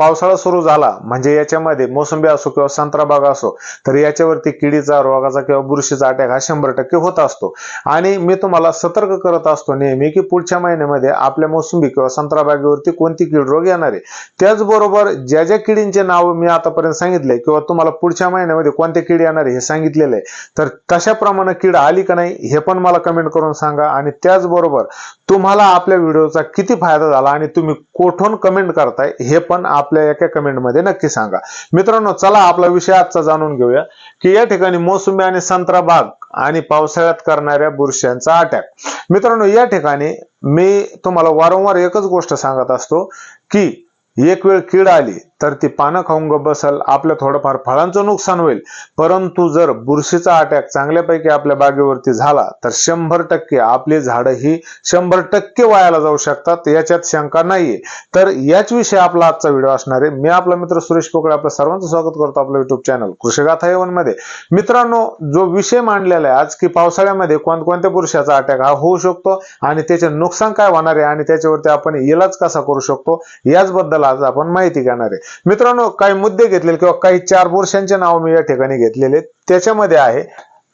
पावसाळा सुरू झाला म्हणजे याच्यामध्ये मोसंबी असो किंवा संत्रा बाग असो तर याच्यावरती किडीचा रोगाचा किंवा बुरशीचा अटॅक हा शंभर टक्के होत असतो. आणि मी तुम्हाला सतर्क करत असतो नेहमी की पुढच्या महिन्यामध्ये आपल्या मोसंबी किंवा संत्रा बागेवरती कोणती कीड रोग येणार आहे. त्याचबरोबर ज्या ज्या किडींचे नाव मी आतापर्यंत सांगितले किंवा तुम्हाला पुढच्या महिन्यामध्ये कोणत्या किडी येणार आहे हे सांगितलेलं आहे तर तशाप्रमाणे कीड आली का नाही हे पण मला कमेंट करून सांगा आणि त्याचबरोबर तुम्हाला आपल्या व्हिडिओचा किती फायदा झाला आणि तुम्ही कोठून कमेंट करताय हे पण आप आपल्या एका कमेंटमध्ये नक्की सांगा. मित्रांनो चला आपला विषय आजचा जाणून घेऊया की या ठिकाणी मोसंबी आणि संत्रा बाग आणि पावसाळ्यात करणाऱ्या बुरश्यांचा अटॅक मित्रांनो या ठिकाणी मी तुम्हाला वारंवार एकच गोष्ट सांगत असतो की एक वेळ कीड आली तर ती पानं खाऊन गप बसल आपलं थोडंफार फळांचं नुकसान होईल. परंतु जर बुरशीचा अटॅक चांगल्यापैकी आपल्या बागेवरती झाला तर शंभर टक्के आपली झाडं ही शंभर टक्के वायाला जाऊ शकतात याच्यात शंका नाहीये. तर याच विषयी आपला आजचा व्हिडिओ असणार आहे. मी आपला मित्र सुरेश पोकळे आपलं सर्वांचं स्वागत करतो आपलं युट्यूब चॅनल कृषीगाथा येवनमध्ये. मित्रांनो जो विषय मांडलेला आहे आज की पावसाळ्यामध्ये कोणकोणत्या बुरशाचा अटॅक हा होऊ शकतो आणि त्याचे नुकसान काय होणार आहे आणि त्याच्यावरती आपण इलाज कसा करू शकतो याचबद्दल आज आपण माहिती घेणार आहे. मित्रांनो काही मुद्दे घेतलेले किंवा काही चार बुरशांचे नाव मी या ठिकाणी घेतलेले त्याच्यामध्ये आहे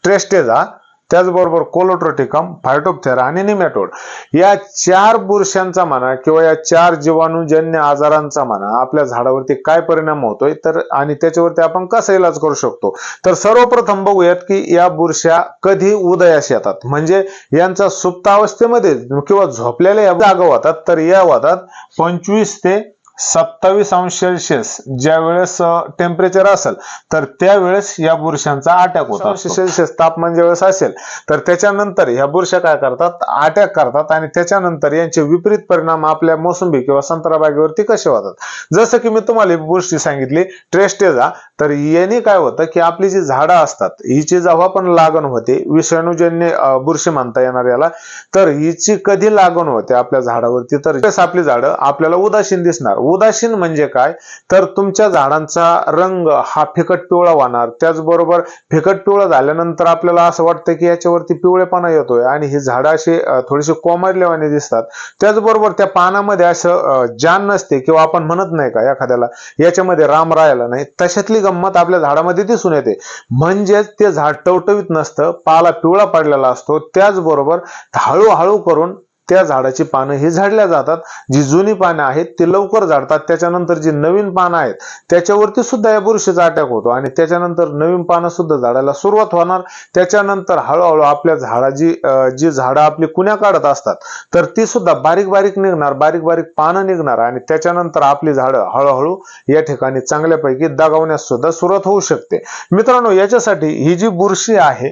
ट्रेस्टेजा त्याचबरोबर कोलोट्रोटिकम फायटोपथेरा आणि निमॅटोड या चार बुरशांचा म्हणा किंवा या चार जीवाणूजन्य आजारांचा म्हणा आपल्या झाडावरती काय परिणाम होतोय तर आणि त्याच्यावरती आपण कसा इलाज करू शकतो? तर सर्वप्रथम बघूयात की या बुरशा कधी उदयास येतात. म्हणजे यांचा सुप्तावस्थेमध्ये किंवा झोपलेल्या या जागा होतात तर या होतात पंचवीस ते सत्तावीस अंश सेल्सिअस ज्या वेळेस टेम्परेचर असेल तर त्यावेळेस या बुरशांचा अटॅक होतो अंश सेल्सिअस तापमान ज्यावेळेस असेल तर त्याच्यानंतर ह्या बुरशा काय करतात? अटॅक करतात आणि त्याच्यानंतर यांचे विपरीत परिणाम आपल्या मोसंबी किंवा संत्रा बागेवरती कसे होतात? जसं की मी तुम्हाला बुरशी सांगितली ट्रेस्टेजा तर याने काय होतं की आपली जी झाडं असतात हिची जेव्हा पण लागण होते विषाणूजन्य बुरशी म्हणता येणार याला तर हिची कधी लागण होते आपल्या झाडावरती? तर आपली झाडं आपल्याला उदासीन दिसणार उदासीन म्हणजे काय? तर तुमच्या झाडांचा रंग हा फिकट पिवळा होणार त्याचबरोबर फिकट पिवळा झाल्यानंतर आपल्याला असं वाटतं की याच्यावरती पिवळेपणा येतोय आणि ही झाडं अशी थोडीशी कोमडल्यावाने दिसतात. त्याचबरोबर त्या पानामध्ये असं जान नसते किंवा आपण म्हणत नाही का एखाद्याला याच्यामध्ये राम राहायला नाही तशातली गंमत आपल्या झाडामध्ये दिसून येते. म्हणजेच ते झाड टवटवीत नसतं पाला पिवळा पडलेला असतो. त्याचबरोबर हळूहळू करून त्या झाडाची पानं ही झाडल्या जातात. जी जुनी पानं आहेत ती लवकर झाडतात. त्याच्यानंतर जी नवीन पानं आहेत त्याच्यावरती सुद्धा या बुरशीचा अटॅक होतो. आणि त्याच्यानंतर नवीन पानं सुद्धा झाडायला सुरुवात होणार. त्याच्यानंतर हळूहळू आपल्या झाडाची जी झाडं आपली कुण्या काढत असतात तर ती सुद्धा बारीक बारीक निघणार बारीक बारीक पानं निघणार. आणि त्याच्यानंतर आपली झाडं हळूहळू या ठिकाणी चांगल्यापैकी दगावण्यास सुद्धा सुरुवात होऊ शकते. मित्रांनो याच्यासाठी ही जी बुरशी आहे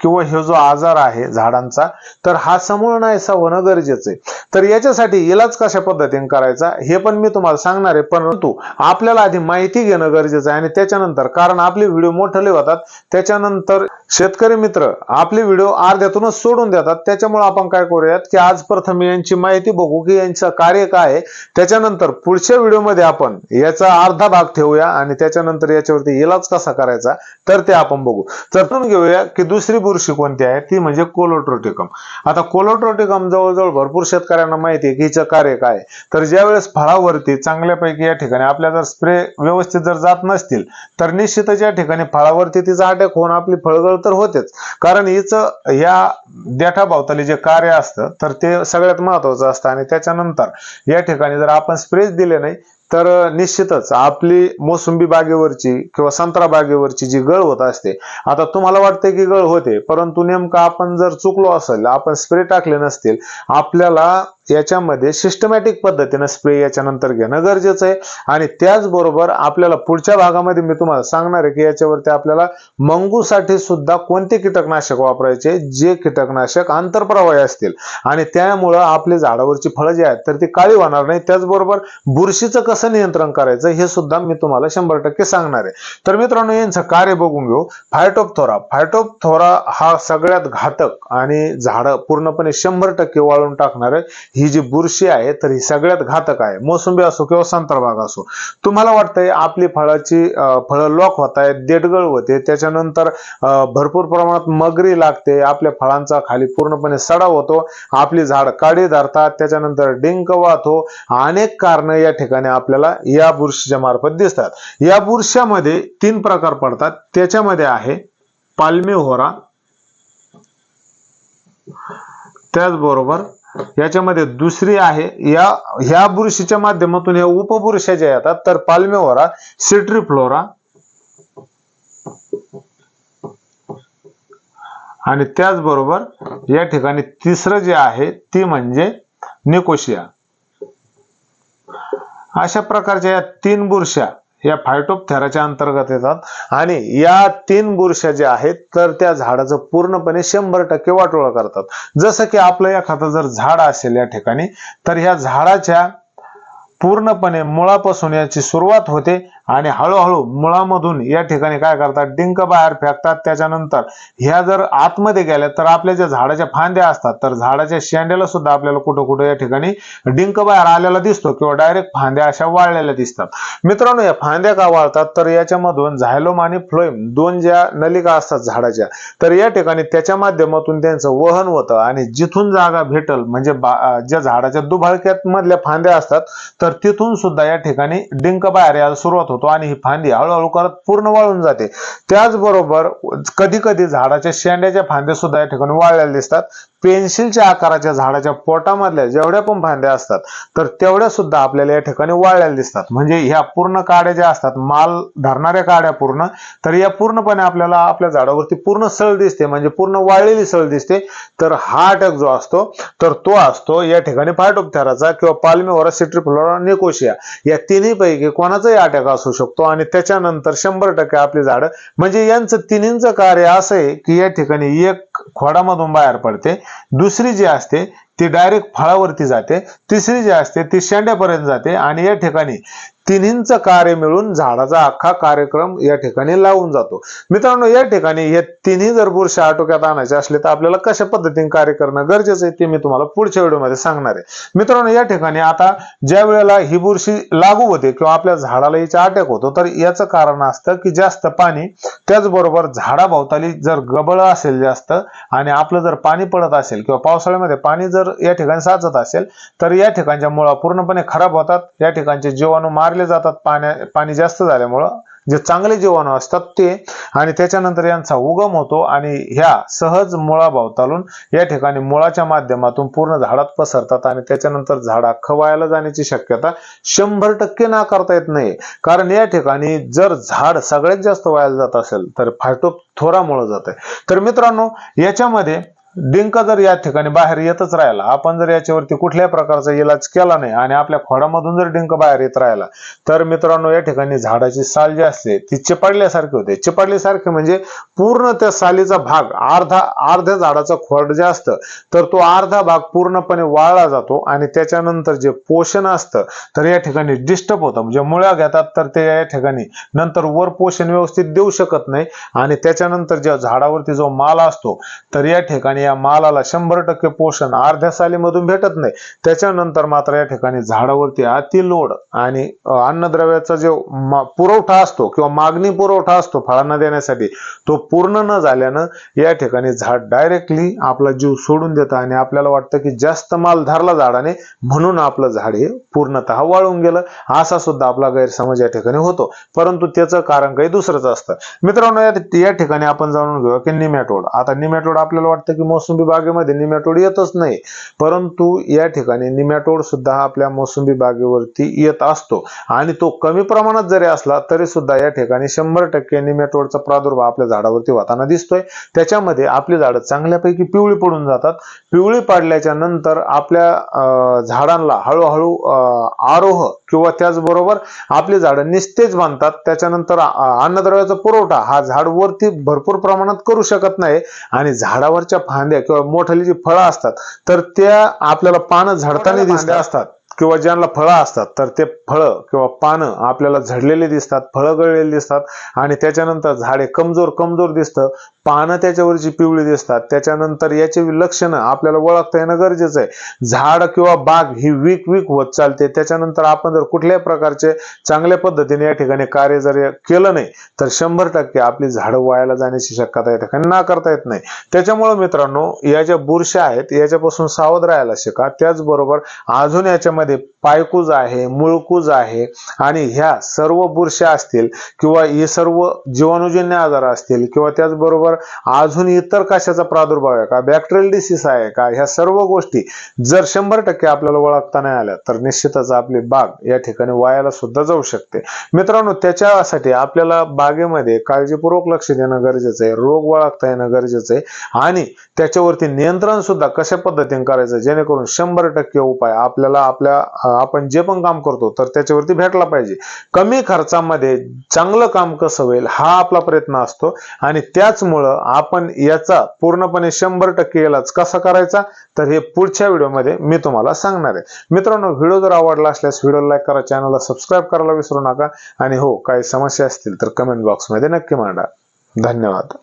किंवा हे जो आजार आहे झाडांचा तर हा समूळ नाहीसा होणं गरजेचं आहे. तर याच्यासाठी इलाज कशा पद्धतीने करायचा हे पण मी तुम्हाला सांगणार आहे. परंतु आपल्याला आधी माहिती घेणं गरजेचं आहे आणि त्याच्यानंतर कारण आपले व्हिडिओ मोठले होतात त्याच्यानंतर शेतकरी मित्र आपले व्हिडिओ अर्ध्यातूनच सोडून देतात. त्याच्यामुळे आपण काय करूयात की आज प्रथम यांची माहिती बघू की यांचं कार्य काय आहे. त्याच्यानंतर पुढच्या व्हिडिओमध्ये आपण याचा अर्धा भाग ठेवूया आणि त्याच्यानंतर याच्यावरती इलाज कसा करायचा तर ते आपण बघू. तर घेऊया की दुसरी बुरशी कोणती आहे? ती म्हणजे कोलोट्रोटिकम. आता कोलोट्रोटिकम जवळजवळ भरपूर शेतकऱ्यांना माहिती आहे की हिचं कार्य काय? तर ज्यावेळेस फळावरती चांगल्यापैकी या ठिकाणी आपल्या जर स्प्रे व्यवस्थित जर जात नसतील तर निश्चितच या ठिकाणी फळावरती तिचा अटॅक होऊन आपली फळगळ तर होतेच. कारण हिचं या देठाभोवताली जे कार्य असतं तर ते सगळ्यात महत्वाचं असतं. आणि त्याच्यानंतर या ठिकाणी जर आपण स्प्रेच दिले नाही तर निश्चितच आपली मोसंबी बागेवरची किंवा संत्रा बागेवरची जी गळ होत असते आता तुम्हाला वाटते की गळ होते परंतु नेमकं आपण जर चुकलो असेल आपण स्प्रे टाकले नसतील आपल्याला याच्यामध्ये सिस्टमॅटिक पद्धतीनं स्प्रे याच्यानंतर घेणं गरजेचं आहे. आणि त्याचबरोबर आपल्याला पुढच्या भागामध्ये मी तुम्हाला सांगणार आहे की याच्यावरती आपल्याला मंगूसाठी सुद्धा कोणते कीटकनाशक वापरायचे? जे कीटकनाशक आंतरप्रवाही असतील. आणि त्यामुळं आपली झाडावरची फळं जी आहेत तर ती काळी होणार नाही. त्याचबरोबर बुरशीचं कसं नियंत्रण करायचं हे सुद्धा मी तुम्हाला शंभर टक्के सांगणार आहे. तर मित्रांनो यांचं कार्य बघून घेऊ. फायटोपथोरा फायटोपथोरा हा सगळ्यात घातक आणि झाडं पूर्णपणे शंभर टक्के वाळून टाकणार आहे ही जी बुरशी आहे तर ही सगळ्यात घातक आहे. मोसंबी असो किंवा संत्रा असो. तुम्हाला वाटतंय आपली फळाची फळं लॉक होत आहेत देडगळ होते त्याच्यानंतर भरपूर प्रमाणात मगरी लागते आपल्या फळांचा खाली पूर्णपणे सडा होतो आपली झाड काडी धरतात त्याच्यानंतर डिंक वाहतो. अनेक कारण या ठिकाणी आपल्याला या बुरशीच्या मार्फत दिसतात. या बुरशामध्ये तीन प्रकार पडतात. त्याच्यामध्ये आहे पालमी होरा त्याचबरोबर याच्यामध्ये दुसरी आहे या ह्या बुरशीच्या माध्यमातून या उपबुरशा ज्या येतात तर पाल्मेओरा सिट्रीफ्लोरा आणि त्याचबरोबर या ठिकाणी तिसरं जे आहे ती म्हणजे निकोशिया. अशा प्रकारच्या या तीन बुरशा या फायटोपथेराच्या अंतर्गत येतात. आणि या तीन बुरशा ज्या आहेत तर त्या झाडाचं पूर्णपणे शंभर टक्के वाटोळं करतात. जसं की आपलं एखादं जर झाड असेल या ठिकाणी तर ह्या झाडाच्या पूर्णपणे मुळापासून याची सुरुवात होते आणि हळूहळू मुळामधून या ठिकाणी काय करतात? डिंक बाहेर फेकतात. त्याच्यानंतर ह्या जर आतमध्ये गेल्या तर आपल्या ज्या झाडाच्या फांद्या असतात तर झाडाच्या शेंड्याला सुद्धा आपल्याला कुठं कुठं या ठिकाणी डिंक बाहेर आलेला दिसतो किंवा डायरेक्ट फांद्या अशा वाळलेल्या दिसतात. मित्रांनो या फांद्या का वाळतात? तर याच्यामधून झायलोम आणि फ्लोएम दोन ज्या नलिका असतात झाडाच्या तर या ठिकाणी त्याच्या माध्यमातून त्यांचं वहन होतं आणि जिथून जागा भेटल म्हणजे ज्या झाडाच्या दुभाळक्यात मधल्या फांद्या असतात तर तर तिथून सुद्धा या ठिकाणी डिंक बाहेर यायला सुरुवात होतो आणि ही फांदी हळूहळू करत पूर्ण वाळून जाते. त्याचबरोबर कधी कधी झाडाच्या शेंड्याच्या फांद्या सुद्धा या ठिकाणी वाळलेल्या दिसतात. पेन्सिलच्या आकाराच्या झाडाच्या पोटामधल्या जेवढ्या पण फांद्या असतात तर तेवढ्या सुद्धा आपल्याला या ठिकाणी वाळलेल्या दिसतात. म्हणजे ह्या पूर्ण काड्या ज्या असतात माल धरणाऱ्या काड्या पूर्ण तर या पूर्णपणे आपल्याला आपल्या झाडावरती पूर्ण सळ दिसते म्हणजे पूर्ण वाळलेली सळ दिसते. तर हा अटॅक जो असतो तर तो असतो या ठिकाणी फायटोपथेराचा किंवा पाल्मेवरा सिट्रिफ्लोरा निकोशिया या तिन्ही पैकी कोणाचाही अटॅक असू शकतो. आणि त्याच्यानंतर शंभर टक्के आपली झाडं म्हणजे यांचं तिन्हींचं कार्य असं आहे की या ठिकाणी एक खोडामधून बाहेर पडते. दुसरी जी असते ती डायरेक्ट फळावरती जाते. तिसरी जी असते ती शेंड्यापर्यंत जाते. आणि या ठिकाणी तिन्हींचं कार्य मिळून झाडाचा अख्खा कार्यक्रम या ठिकाणी लावून जातो. मित्रांनो या ठिकाणी हे तिन्ही जर बुरशी आटोक्यात आणायचे असले तर आपल्याला कशा पद्धतीने कार्य करणं गरजेचं आहे ते मी तुम्हाला पुढच्या व्हिडिओमध्ये सांगणार आहे. मित्रांनो या ठिकाणी आता ज्या वेळेला ही बुरशी लागू होते किंवा आपल्या झाडाला याचा अटॅक होतो तर याचं कारण असतं की जास्त पाणी त्याचबरोबर झाडाभोवताली जर गबळ असेल जास्त आणि आपलं जर पाणी पडत असेल किंवा पावसाळ्यामध्ये पाणी जर या ठिकाणी साचत असेल तर या ठिकाणच्या मुळा पूर्णपणे खराब होतात. या ठिकाणचे जीवाणू मारले जातात पाण्या पाणी जास्त झाल्यामुळं जे चांगले जीवाणू असतात ते आणि त्याच्यानंतर यांचा उगम होतो आणि ह्या सहज मुळाभोवतालून या ठिकाणी मुळाच्या माध्यमातून पूर्ण झाडात पसरतात आणि त्याच्यानंतर झाडा खवायला जाण्याची शक्यता शंभर टक्के नाकारता येत नाही. कारण या ठिकाणी जर झाड सगळ्यात जास्त वायाला जात असेल तर फायटोथोरामुळे जात आहे तर मित्रांनो याच्यामध्ये डिंक जर या ठिकाणी बाहेर येतच राहिला आपण जर याच्यावरती कुठल्याही प्रकारचा इलाज केला नाही आणि आपल्या खोडामधून जर डिंक बाहेर येत राहिला तर मित्रांनो या ठिकाणी झाडाची साल जी असते ती चिपाडल्यासारखी होते. चिपाडल्यासारखी म्हणजे पूर्ण त्या सालीचा भाग अर्धा अर्ध्या झाडाचा खोड जे असतं तर तो अर्धा भाग पूर्णपणे वाळला जातो आणि त्याच्यानंतर जे पोषण असतं तर या ठिकाणी डिस्टर्ब होतं. म्हणजे मुळ्या घेतात तर ते या ठिकाणी नंतर वर पोषण व्यवस्थित देऊ शकत नाही आणि त्याच्यानंतर ज्या झाडावरती जो माल असतो तर या ठिकाणी या मालाला शंभर टक्के पोषण अर्ध्या सालीमधून भेटत नाही. त्याच्यानंतर मात्र या ठिकाणी झाडावरती अतिलोड आणि अन्नद्रव्याचा जो पुरवठा असतो किंवा मागणी पुरवठा असतो फळांना देण्यासाठी तो पूर्ण न झाल्यानं या ठिकाणी झाड डायरेक्टली आपला जीव सोडून देतं आणि आपल्याला वाटतं की जास्त माल धरला झाडाने म्हणून आपलं झाड हे पूर्णतः वाळून गेलं. असा सुद्धा आपला गैरसमज या ठिकाणी होतो. परंतु त्याचं कारण काही दुसरंच असतं. मित्रांनो या या ठिकाणी आपण जाणून घेऊया की निमॅटोड. आता निमॅटोड आपल्याला वाटतं की मोसंबी बागेमध्ये निमॅटोड येतच नाही. परंतु या ठिकाणी निमॅटोड सुद्धा आपल्या मोसंबी बागेवरती येत असतो. आणि तो कमी प्रमाणात जरी असला तरी सुद्धा या ठिकाणी शंभर टक्के निमॅटोडचा प्रादुर्भाव आपल्या झाडावरती होताना दिसतोय. त्याच्यामध्ये आपली झाडं चांगल्यापैकी पिवळी पडून जातात. पिवळी पडल्याच्या नंतर आपल्या झाडांना हळूहळू आरोह किंवा त्याचबरोबर आपली झाडं निस्तेज बांधतात. त्याच्यानंतर अन्नद्रव्याचा पुरवठा हा झाड वरती भरपूर प्रमाणात करू शकत नाही. आणि झाडावरच्या फांद्या किंवा मोठाली जी फळं असतात तर त्या आपल्याला पानं झडताना दिसत असतात. किंवा ज्यांना फळं असतात तर ते फळं किंवा पानं आपल्याला झडलेली दिसतात फळं गळलेली दिसतात. आणि त्याच्यानंतर झाडे कमजोर कमजोर दिसतं. पानं त्याच्यावरची पिवळी दिसतात त्याच्यानंतर याची लक्षणं आपल्याला ओळखता येणं गरजेचं आहे. झाड किंवा बाग ही वीक वीक होत चालते. त्याच्यानंतर आपण जर कुठल्याही प्रकारचे चांगल्या पद्धतीने या ठिकाणी कार्य जर केलं नाही तर शंभर टक्के आपली झाडं वायाला जाण्याची शक्यता या ठिकाणी ना करता येत नाही. त्याच्यामुळे मित्रांनो या ज्या बुरशा आहेत याच्यापासून सावध राहायला शिका. त्याचबरोबर अजून याच्यामध्ये पायकूज आहे मुळकूज आहे आणि ह्या सर्व बुरशा असतील किंवा हे सर्व जीवाणूजन्य आजार असतील किंवा त्याचबरोबर अजून इतर कशाचा प्रादुर्भाव आहे का? बॅक्टेरियल डिसीज आहे का? ह्या सर्व गोष्टी जर शंभर टक्के आपल्याला ओळखता नाही आल्या तर निश्चितच आपली बाग या ठिकाणी वायाला सुद्धा जाऊ शकते. मित्रांनो त्याच्यासाठी आपल्याला बागेमध्ये काळजीपूर्वक लक्ष देणं गरजेचं आहे रोग ओळखता येणं गरजेचं आहे आणि त्याच्यावरती नियंत्रण सुद्धा कशा पद्धतीने करायचं? जेणेकरून शंभर टक्के उपाय आपल्याला आपल्या आपण जे पण काम करतो तर त्याच्यावरती भेटला पाहिजे. कमी खर्चामध्ये चांगलं काम कसं होईल हा आपला प्रयत्न असतो आणि त्याचमुळे आपण याचा पूर्णपणे शंभर टक्के इलाज कसा करायचा? तर हे पुढच्या व्हिडिओमध्ये मी तुम्हाला सांगणार आहे. मित्रांनो व्हिडिओ जर आवडला असल्यास व्हिडिओ लाईक करा चॅनलला सबस्क्राईब करायला विसरू नका. आणि हो काही समस्या असतील तर कमेंट बॉक्समध्ये नक्की मांडा. धन्यवाद.